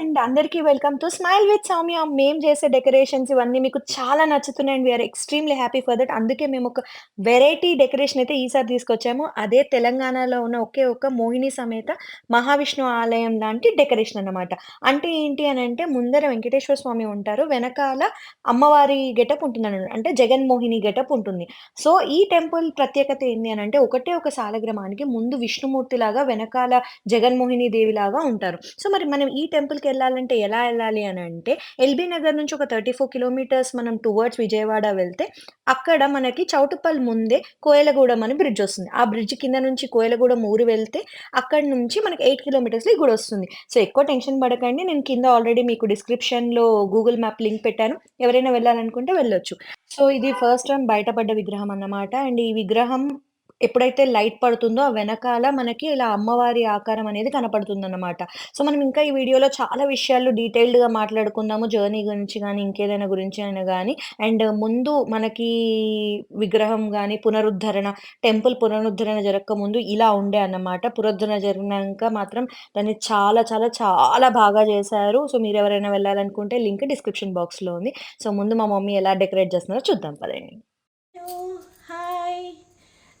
And అందరికీ welcome to smile with Soumya. మేము చేసే డెకరేషన్స్ ఇవన్నీ మీకు చాలా నచ్చుతున్నాయి and we are extremely happy for that. అందుకే మేము ఒక వెరైటీ డెకరేషన్ అయితే ఈసారి తీసుకొచ్చాము. అదే తెలంగాణలో ఉన్న ఒకే ఒక మోహిని సమేత మహావిష్ణు ఆలయం లాంటి డెకరేషన్ అన్నమాట. అంటే ఏంటి అని అంటే ముందర వెంకటేశ్వర స్వామి ఉంటారు. వెనకాల అమ్మవారి గెటప్ ఉంటుంది అంటే జగన్మోహిని గెటప్ ఉంటుంది. సో, ఈ టెంపుల్ ప్రత్యేకత ఏంది అంటే ఒకటే ఒక సాలగ్రామానికి ముందు విష్ణుమూర్తి లాగా వెనకాల జగన్మోహిని దేవి లాగా ఉంటారు. సో, మరి మనం ఈ టెంపుల్కి వెళ్ళాలంటే ఎలా వెళ్ళాలి అని అంటే ఎల్బీ నగర్ నుంచి ఒక 34 కిలోమీటర్స్ మనం టువర్డ్స్ విజయవాడ వెళ్తే అక్కడ మనకి చౌటుపల్ ముందే కోయలగూడెం అని బ్రిడ్జ్ వస్తుంది. ఆ బ్రిడ్జ్ కింద నుంచి కోయలగూడెం ఊరు వెళ్తే అక్కడి నుంచి మనకి ఎయిట్ కిలోమీటర్స్‌లో కూడా గుడొస్తుంది. సో, ఎక్కువ టెన్షన్ పడకండి. నేను కింద ఆల్రెడీ మీకు డిస్క్రిప్షన్‌లో గూగుల్ మ్యాప్ లింక్ పెట్టాను. ఎవరైనా వెళ్ళాలనుకుంటే వెళ్ళొచ్చు. సో, ఇది ఫస్ట్ టైం బయటపడ్డ విగ్రహం అన్నమాట. అండ్ ఈ విగ్రహం ఎప్పుడైతే లైట్ పడుతుందో ఆ వెనకాల మనకి ఇలా అమ్మవారి ఆకారం అనేది కనపడుతుందన్నమాట. సో, మనం ఇంకా ఈ వీడియోలో చాలా విషయాలు డీటెయిల్డ్‌గా మాట్లాడుకుందాము. జర్నీ గురించి కానీ ఇంకేదైనా గురించి అయినా కానీ అండ్ ముందు మనకి విగ్రహం కానీ పునరుద్ధరణ టెంపుల్ పునరుద్ధరణ జరక్కముందు ఇలా ఉండే అన్నమాట. పునరుద్ధరణ జరిగినాక మాత్రం దాన్ని చాలా చాలా చాలా బాగా చేశారు. సో, మీరు ఎవరైనా వెళ్ళాలనుకుంటే లింక్ డిస్క్రిప్షన్ బాక్స్‌లో ఉంది. సో, ముందు మా మమ్మీ ఎలా డెకరేట్ చేస్తున్నారో చూద్దాం పదండి.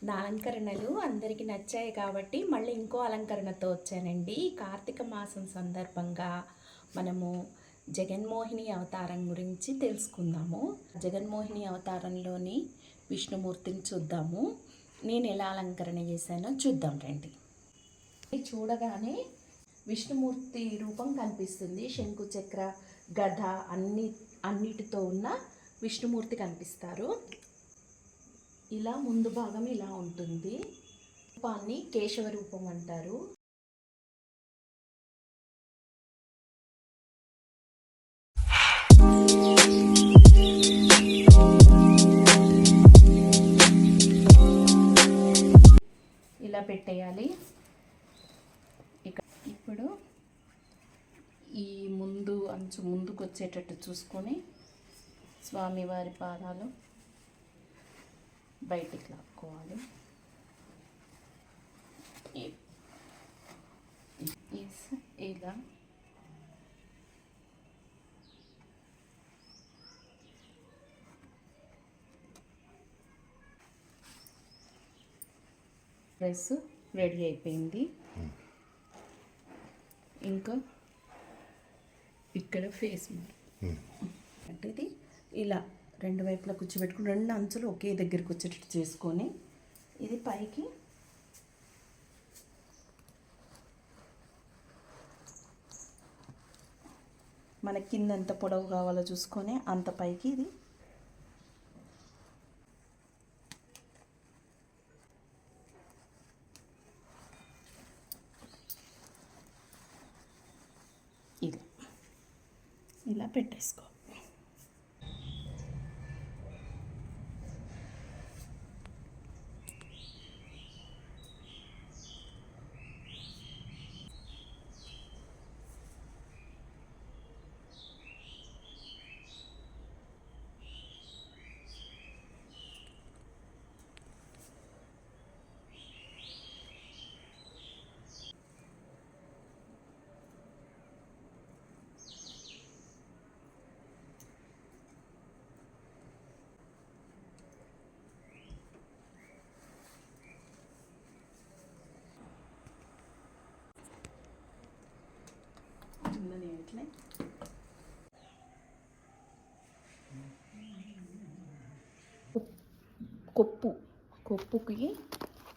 నా అలంకరణలు అందరికీ నచ్చాయి కాబట్టి మళ్ళీ ఇంకో అలంకరణతో వచ్చానండి. కార్తీక మాసం సందర్భంగా మనము జగన్మోహిని అవతారం గురించి తెలుసుకుందాము. జగన్మోహిని అవతారంలోని విష్ణుమూర్తిని చూద్దాము. నేను ఎలా అలంకరణ చేశానో చూద్దాం రండి. ఇది చూడగానే విష్ణుమూర్తి రూపం కనిపిస్తుంది. శంకు చక్ర గద అన్ని అన్నిటితో ఉన్న విష్ణుమూర్తి కనిపిస్తారు. ఇలా ముందు భాగం ఇలా ఉంటుంది. రూపాన్ని కేశవ రూపం అంటారు. ఇలా పెట్టేయాలి. ఇక ఇప్పుడు ఈ ముందు అంచు ముందుకు వచ్చేటట్టు చూసుకొని స్వామివారి పాదాలు బయటికి లాక్కోవాలి. ఎస్ ఇలా. డ్రెస్ రెడీ అయిపోయింది. ఇంకా ఇక్కడ ఫేస్ అంటే ఇది ఇలా. రెండు వైపులా కూర్చోబెట్టుకుని రెండు అంచులు ఒకే దగ్గరికి వచ్చేటట్టు చేసుకొని ఇది పైకి మన కింద ఎంత పొడవు కావాలో చూసుకొని అంత పైకి ఇది ఇలా ఇలా పెట్టేసుకో. ఉందని కొప్పు కొప్పుకి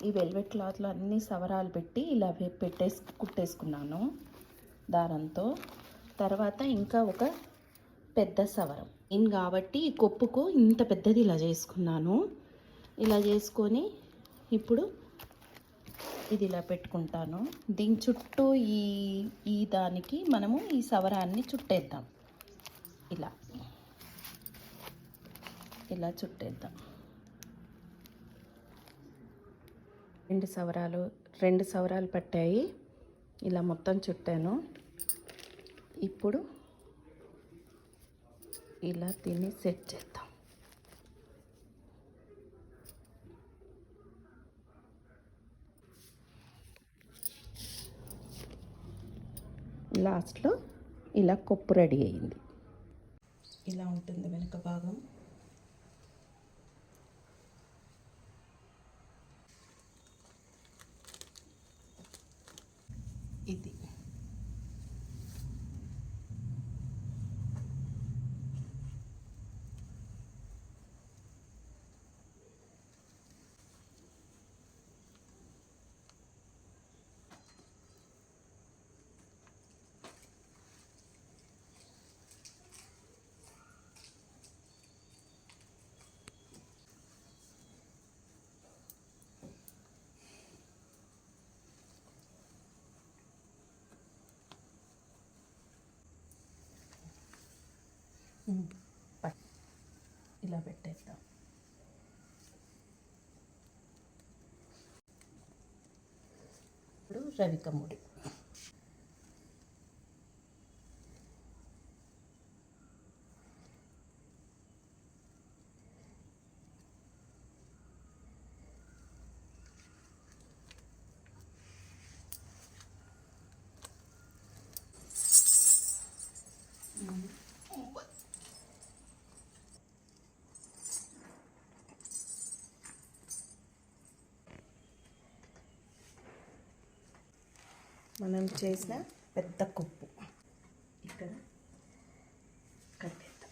ఈ వెల్వెట్ క్లాత్లో అన్ని సవరాలు పెట్టి ఇలా పెట్టేసి కుట్టేసుకున్నాను దారంతో. తర్వాత ఇంకా ఒక పెద్ద సవరం. ఇన్ కాబట్టి ఈ కొప్పుకు ఇంత పెద్దది ఇలా చేసుకున్నాను. ఇలా చేసుకొని ఇప్పుడు ఇది ఇలా పెట్టుకుంటాను. దీని చుట్టూ ఈ ఈ దానికి మనము ఈ సవరాన్ని చుట్టేద్దాం. ఇలా. ఇలా చుట్టేద్దాం. రెండు సవరాలు రెండు సవరాలు పట్టాయి. ఇలా మొత్తం చుట్టాను. ఇప్పుడు ఇలా దీన్ని సెట్ చేద్దాం. లాస్ట్లో ఇలా కొప్పు రెడీ అయింది. ఇలా ఉంటుంది వెనుక భాగం ఇది పట్- ఇలా పెట్టేద్దాం. ఇప్పుడు రవికముడి మనం చేసిన పెద్ద కుప్పు ఇక్కడ కట్టేద్దాం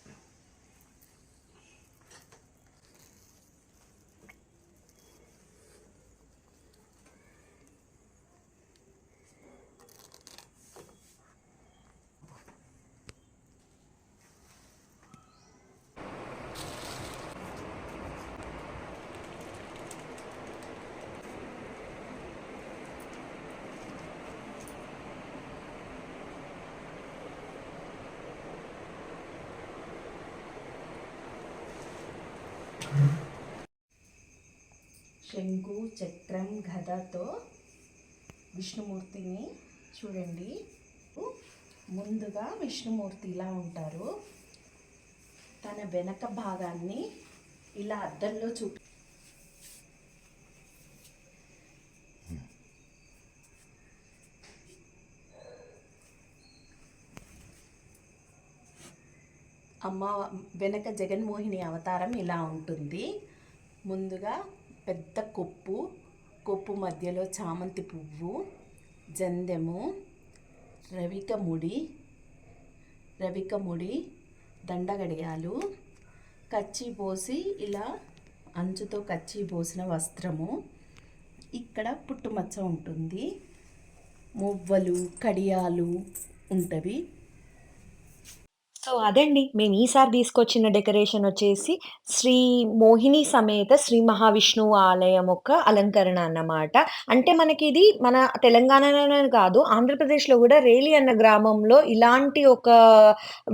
శంకు చక్రం గదతో విష్ణుమూర్తిని చూడండి. ముందుగా విష్ణుమూర్తి ఇలా ఉంటారు. తన వెనక భాగాన్ని ఇలా అద్దంలో చూపి అమ్మ వెనక జగన్మోహిని అవతారం ఇలా ఉంటుంది. ముందుగా పెద్ద కొప్పు కొప్పు మధ్యలో చామంతి పువ్వు జందెము రవిక ముడి రవిక ముడి దండగడియాలు కచ్చి పోసి ఇలా అంచుతో కచ్చి పోసిన వస్త్రము. ఇక్కడ పుట్టుమచ్చ ఉంటుంది. మువ్వలు కడియాలు ఉంటవి. సో అదండి. మేము ఈసారి తీసుకొచ్చిన డెకరేషన్ వచ్చేసి శ్రీ మోహిని సమేత శ్రీ మహావిష్ణువు ఆలయం యొక్క అలంకరణ అన్నమాట. అంటే మనకి ఇది మన తెలంగాణలోనే కాదు ఆంధ్రప్రదేశ్లో కూడా రేలి అన్న గ్రామంలో ఇలాంటి ఒక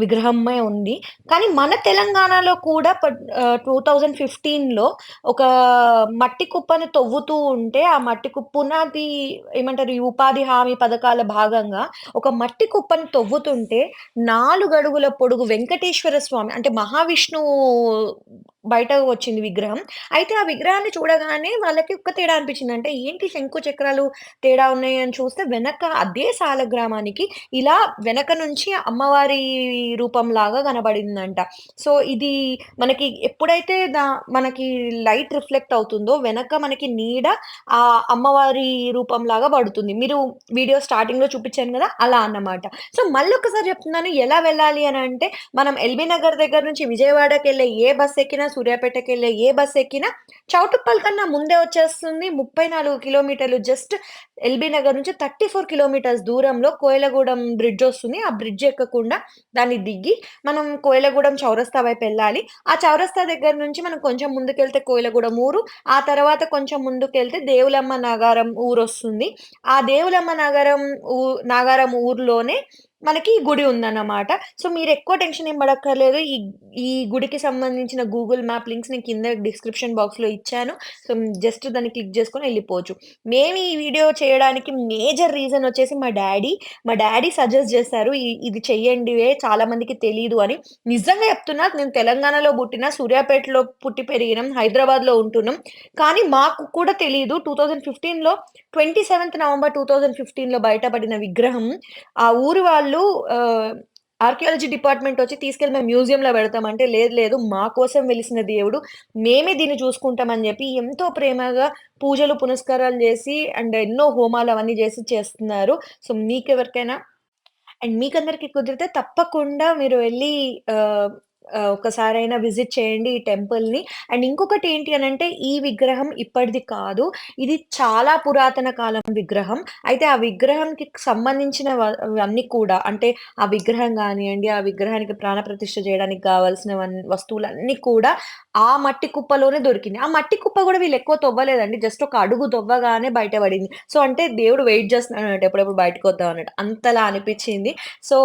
విగ్రహమే ఉంది. కానీ మన తెలంగాణలో కూడా టూ థౌజండ్ ఫిఫ్టీన్లో ఒక మట్టి కుప్పను తవ్వుతూ ఉంటే ఆ మట్టి కుప్పునది ఏమంటారు ఈ ఉపాధి హామీ పథకాల భాగంగా ఒక మట్టి కుప్పని తవ్వుతుంటే నాలుగు అడుగుల పొడుగు వెంకటేశ్వర స్వామి అంటే మహావిష్ణువు బయట వచ్చింది విగ్రహం. అయితే ఆ విగ్రహాన్ని చూడగానే వాళ్ళకి ఒక్క తేడా అనిపించింది. అంటే ఏంటి శంకు చక్రాలు తేడా ఉన్నాయి అని చూస్తే వెనక అదే సాలగ్రామానికి ఇలా వెనక నుంచి అమ్మవారి రూపం లాగా కనబడిందంట. సో ఇది మనకి ఎప్పుడైతే దా మనకి లైట్ రిఫ్లెక్ట్ అవుతుందో వెనక మనకి నీడ ఆ అమ్మవారి రూపం లాగా పడుతుంది. మీరు వీడియో స్టార్టింగ్లో చూపించాను కదా అలా అన్నమాట. సో మళ్ళీ ఒకసారి చెప్తున్నాను ఎలా వెళ్ళాలి అని అంటే మనం ఎల్బీ నగర్ దగ్గర నుంచి విజయవాడకి వెళ్ళే ఏ బస్ ఎక్కినా సూర్యాపేటకి వెళ్ళే ఏ బస్ ఎక్కినా చౌటుప్పల్ కన్నా ముందే వచ్చేస్తుంది ముప్పై నాలుగు కిలోమీటర్లు. జస్ట్ ఎల్బీ నగర్ నుంచి థర్టీ ఫోర్ కిలోమీటర్స్ దూరంలో కోయలగూడెం బ్రిడ్జ్ వస్తుంది. ఆ బ్రిడ్జ్ ఎక్కకుండా దాన్ని దిగి మనం కోయలగూడెం చౌరస్తా వైపు వెళ్ళాలి. ఆ చౌరస్తా దగ్గర నుంచి మనం కొంచెం ముందుకెళ్తే కోయలగూడెం ఊరు ఆ తర్వాత కొంచెం ముందుకెళ్తే దేవులమ్మ నగరం ఊరు వస్తుంది. ఆ దేవులమ్మ నగరం ఊ నాగారం ఊర్లోనే మనకి ఈ గుడి ఉందన్నమాట. సో మీరు ఎక్కువ టెన్షన్ ఏం పడక్కర్లేదు. ఈ ఈ గుడికి సంబంధించిన గూగుల్ మ్యాప్ లింక్స్ నేను కింద డిస్క్రిప్షన్ బాక్స్లో ఇచ్చాను. సో జస్ట్ దాన్ని క్లిక్ చేసుకొని వెళ్ళిపోవచ్చు. మేము ఈ వీడియో చేయడానికి మేజర్ రీజన్ వచ్చేసి మా డాడీ. మా డాడీ సజెస్ట్ చేశారు ఇది చెయ్యండి చాలామందికి తెలియదు అని. నిజంగా చెప్తున్నా నేను తెలంగాణలో పుట్టిన సూర్యాపేటలో పుట్టి పెరిగినాం హైదరాబాద్లో ఉంటున్నాం. కానీ మాకు కూడా తెలియదు టూ థౌజండ్ ఫిఫ్టీన్లో twenty seventh November two thousand ఫిఫ్టీన్లో బయటపడిన విగ్రహం. ఆ ఊరు వాళ్ళు వాళ్ళు ఆర్కియాలజీ డిపార్ట్‌మెంట్ వచ్చి తీసుకెళ్ళి మేము మ్యూజియంలో పెడతాం అంటే, లేదు లేదు మా కోసం వెలిసిన దేవుడు. మేమే దీన్ని చూసుకుంటాం అని చెప్పి ఎంతో ప్రేమగా పూజలు, పునస్కారాలు చేసి అండ్ ఎన్నో హోమాలు అవన్నీ చేసి చేస్తున్నారు. సో, మీకెవరికైనా అండ్ మీకందరికీ కుదిరితే తప్పకుండా మీరు వెళ్ళి ఆహ్, ఒక్కసారైనా విజిట్ చేయండి ఈ టెంపుల్‌ని. అండ్ ఇంకొకటి ఏంటి అనంటే ఈ విగ్రహం ఇప్పటిది కాదు. ఇది చాలా పురాతన కాలం విగ్రహం. అయితే ఆ విగ్రహంకి సంబంధించిన అన్నీ వన్నీ కూడా అంటే ఆ విగ్రహం గానియండి, ఆ విగ్రహానికి ప్రాణప్రతిష్ఠ చేయడానికి కావాల్సినవన్ వస్తువులన్నీ కూడా ఆ మట్టి కుప్పలోనే దొరికినాయి. ఆ మట్టి కుప్ప గూడా వీళ్ళు ఎక్కువ తవ్వలేదండి. జస్ట్ ఒక అడుగు తవ్వగానే బయట పడింది. సో, అంటే దేవుడు వెయిట్ చేస్తున్నాడన్నట్టు ఎప్పుడెప్పుడు బయటకొద్దాం అన్నట్టు. అంతలా అనిపిచ్చింది. సో,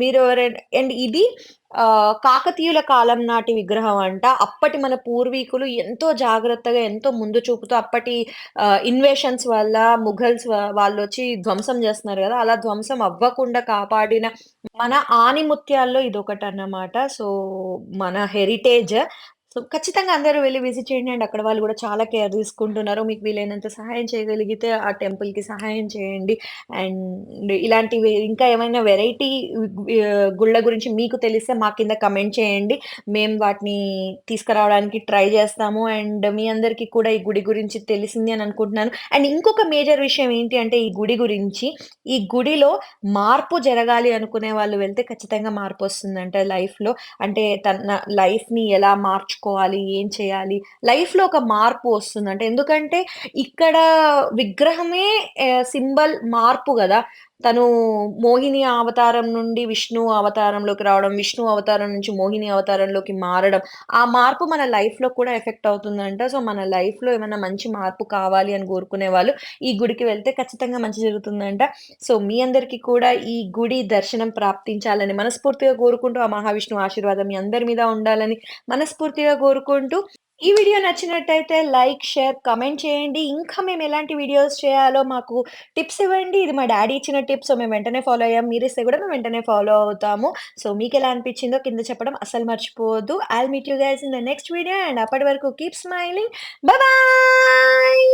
మీరు ఎవరైనా అండ్ ఇది ఆహ్, కాకతీయుల కాలం నాటి విగ్రహం అంట. అప్పటి మన పూర్వీకులు ఎంతో జాగ్రత్తగా, ఎంతో ముందు చూపుతో అప్పటి ఆహ్, ఇన్వేషన్స్ వల్ల ముఘల్స్ వ వాళ్ళొచ్చి ధ్వంసం చేస్తున్నారు గదా! అలా ధ్వంసం అవ్వకుండా కాపాడిన మన ఆణిముత్యాల్లో ఇదొకటన్నమాట. సో, మన హెరిటేజ్. సో, ఖచ్చితంగా అందరూ వెళ్ళి విజిట్ చేయండి. అండ్ అక్కడ వాళ్ళు కూడా చాలా కేర్ తీసుకుంటున్నారు. మీకు వీలైనంత సహాయం చేయగలిగితే ఆ టెంపుల్‌కి సహాయం చేయండి. అండ్ ఇలాంటివి ఇంకా ఏమైనా వెరైటీ గుళ్ళ గురించి మీకు తెలిస్తే మా కింద కమెంట్ చేయండి. మేము వాటిని తీసుకురావడానికి ట్రై చేస్తాము. అండ్ మీ అందరికి కూడా ఈ గుడి గురించి తెలిసింది అని అనుకుంటున్నాను. అండ్ ఇంకొక మేజర్ విషయం ఏంటి అంటే ఈ గుడి గురించి, ఈ గుడిలో మార్పు జరగాలి అనుకునే వాళ్ళు వెళ్తే ఖచ్చితంగా మార్పు వస్తుందంట లైఫ్‌లో. అంటే తన లైఫ్‌ని ఎలా నేర్చుకోవాలి ఏం చేయాలి? లైఫ్‌లో ఒక మార్పు వస్తుందంట. ఎందుకంటే ఇక్కడ విగ్రహమే సింబల్ మార్పు కదా తను మోహిని అవతారం నుండి విష్ణు అవతారంలోకి రావడం, విష్ణు అవతారం నుంచి మోహిని అవతారంలోకి మారడం. ఆ మార్పు మన లైఫ్‌లో కూడా ఎఫెక్ట్ అవుతుందంట. సో, మన లైఫ్‌లో ఏమైనా మంచి మార్పు కావాలి అని కోరుకునే వాళ్ళు ఈ గుడికి వెళ్తే ఖచ్చితంగా మంచి జరుగుతుందంట. సో, మీ అందరికీ కూడా ఈ గుడి దర్శనం ప్రాప్తించాలని మనస్ఫూర్తిగా కోరుకుంటూ, ఆ మహావిష్ణు ఆశీర్వాదం మీ అందరి మీద ఉండాలని మనస్ఫూర్తిగా కోరుకుంటూ, ఈ వీడియో నచ్చినట్టయితే లైక్, షేర్, కమెంట్ చేయండి. ఇంకా మేము ఎలాంటి వీడియోస్ చేయాలో మాకు టిప్స్ ఇవ్వండి. ఇది మా డాడీ ఇచ్చిన టిప్స్. మేము వెంటనే ఫాలో అయ్యాం. ఇస్తే కూడా మేము వెంటనే ఫాలో అవుతాము. సో, మీకు ఎలా అనిపించిందో కింద చెప్పడం అసలు మర్చిపోవద్దు. I meet you guys in the next video and అప్పటి వరకు కీప్ స్మైలింగ్. బాయ్.